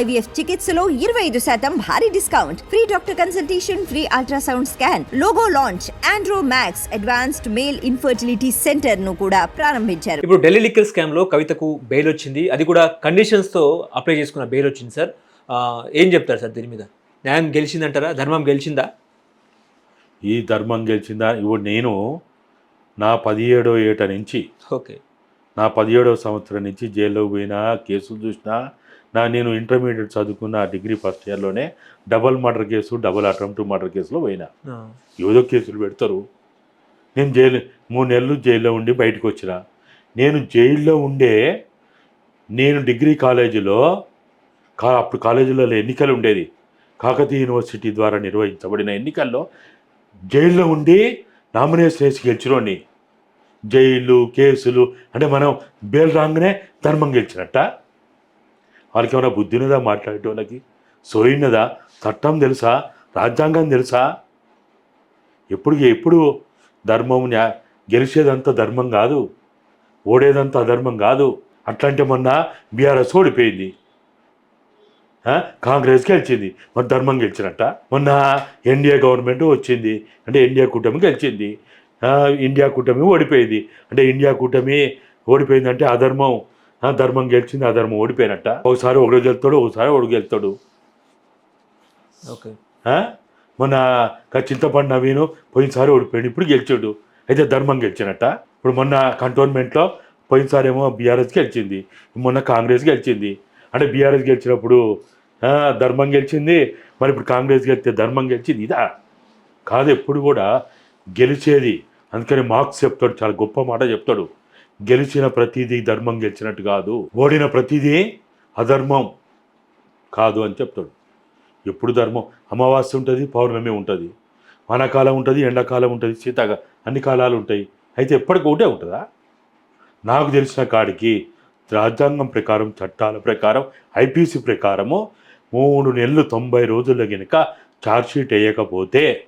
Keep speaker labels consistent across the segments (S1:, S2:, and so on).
S1: IVF చికిత్సలో ఇరవై ఐదు శాతం భారీ discount. Free doctor consultation free ultrasound scan logo launch Andro Max advanced male infertility సెంటర్ను కూడా ప్రారంభించారు.
S2: ఇప్పుడు ఢిల్లీ లిక్కర్ స్కామ్లో కవితకు బెయిల్ వచ్చింది. అది కూడా కండిషన్స్తో అప్లై చేసుకున్న బెయిల్ వచ్చింది సార్. ఏం చెప్తారు సార్ దీని మీద? న్యాయం గెలిచిందంటారా? ధర్మం గెలిచిందా?
S3: ఈ ధర్మం గెలిచిందా? ఇప్పుడు నేను నా పదిహేడో ఏట నుంచి
S2: ఓకే.
S3: నా పదిహేడవ సంవత్సరం నుంచి జైల్లో పోయినా కేసులు చూసినా నా నేను ఇంటర్మీడియట్ చదువుకున్న degree first ఇయర్లోనే double murder case double attempt murder కేసులో పోయినా. ఏదో కేసులు పెడతారు. నేను జైలు మూడు నెలలు జైల్లో ఉండి బయటకు వచ్చిన. నేను జైల్లో ఉండే నేను డిగ్రీ కాలేజీలో కా అప్పుడు కాలేజీలో ఎన్నికలు ఉండేది. కాకతీయ యూనివర్సిటీ ద్వారా నిర్వహించబడిన ఎన్నికల్లో జైల్లో ఉండి నామినేషన్ వేసి గెలిచినోడిని. జైలు కేసులు అంటే మనం బెయిల్ రాగానే ధర్మం గెలిచినట్ట. వాళ్ళకి ఏమైనా బుద్ధి ఉన్నదా మాట్లాడేటోళ్ళకి సోయినదా చట్టం తెలుసా? రాజ్యాంగం తెలుసా? ఎప్పుడు ఎప్పుడు ధర్మం న్యా గెలిచేదంతా ధర్మం కాదు. ఓడేదంతా అధర్మం కాదు. అట్లాంటి మొన్న బీఆర్ఎస్ ఓడిపోయింది. కాంగ్రెస్ గెలిచింది. మరి ధర్మం గెలిచినట్ట? మొన్న ఎన్డీఏ గవర్నమెంట్ వచ్చింది. అంటే ఇండియా కూటమి గెలిచింది. ఇండియా కూటమి ఓడిపోయింది. అంటే ఇండియా కూటమి ఓడిపోయిందంటే అధర్మం. ఆ, ధర్మం గెలిచింది అధర్మం ఓడిపోయినట్ట. ఒకసారి ఒకడు గెలుతాడు ఒకసారి ఒకడు గెలుతాడు.
S2: ఓకే.
S3: ఆ? మొన్న క- చింతపండు నవీను పోయినసారి ఓడిపోయాడు ఇప్పుడు గెలిచాడు. అయితే ధర్మం గెలిచినట్ట. ఇప్పుడు మొన్న కంటోన్మెంట్లో పోయినసారి ఏమో బీఆర్ఎస్ గెలిచింది మొన్న కాంగ్రెస్ గెలిచింది. అంటే బీఆర్ఎస్ గెలిచినప్పుడు ఆ, ధర్మం గెలిచింది మరి ఇప్పుడు కాంగ్రెస్ గెలిస్తే ధర్మం గెలిచింది ఇదా? కాదు ఎప్పుడు కూడా గెలిచేది. అందుకని మార్క్స్ చెప్తాడు చాలా గొప్ప మాట చెప్తాడు. గెలిచిన ప్రతిదీ ధర్మం గెలిచినట్టు కాదు. ఓడిన ప్రతిదీ అధర్మం కాదు అని చెప్తాడు. ఎప్పుడు ధర్మం? అమావాస్య ఉంటుంది పౌర్ణమి ఉంటుంది వానాకాలం ఉంటుంది ఎండాకాలం ఉంటుంది శీతాకాలం అన్ని కాలాలు ఉంటాయి. అయితే ఎప్పటికి ఒకటే ఉంటుందా? నాకు తెలిసిన కాడికి రాజ్యాంగం ప్రకారం చట్టాల ప్రకారం ఐపీసీ ప్రకారము మూడు నెలలు తొంభై రోజుల్లో కనుక ఛార్జ్షీట్ వేయకపోతే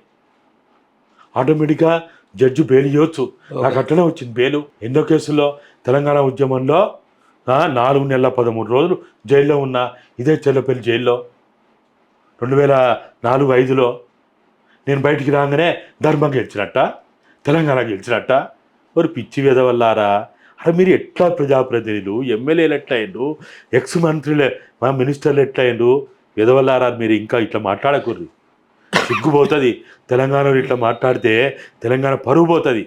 S3: ఆటోమేటిక్గా జడ్జి బెయిల్ ఇవ్వచ్చు నాకు అట్లనే వచ్చింది బెయిలు ఎన్నో కేసుల్లో తెలంగాణ ఉద్యమంలో నాలుగు నెలల పదమూడు రోజులు జైల్లో ఉన్న ఇదే చెల్లపల్లి జైల్లో. రెండు వేల నాలుగు ఐదులో నేను బయటికి రాగానే ధర్మం గెలిచినట్ట తెలంగాణ గెలిచినట్ట. మరి పిచ్చి వెదవల్లారా అరే మీరు ఎట్లా ప్రజాప్రతినిధులు ఎమ్మెల్యేలు ఎట్లా అయ్యిండు ఎక్స్ మంత్రులు మా మినిస్టర్లు ఎట్లా అయ్యిండు వెదవల్లారా మీరు ఇంకా ఇట్లా మాట్లాడకూడదు సిగ్గుపోతుంది. తెలంగాణలో ఇట్లా మాట్లాడితే తెలంగాణ పరుగు పోతుంది.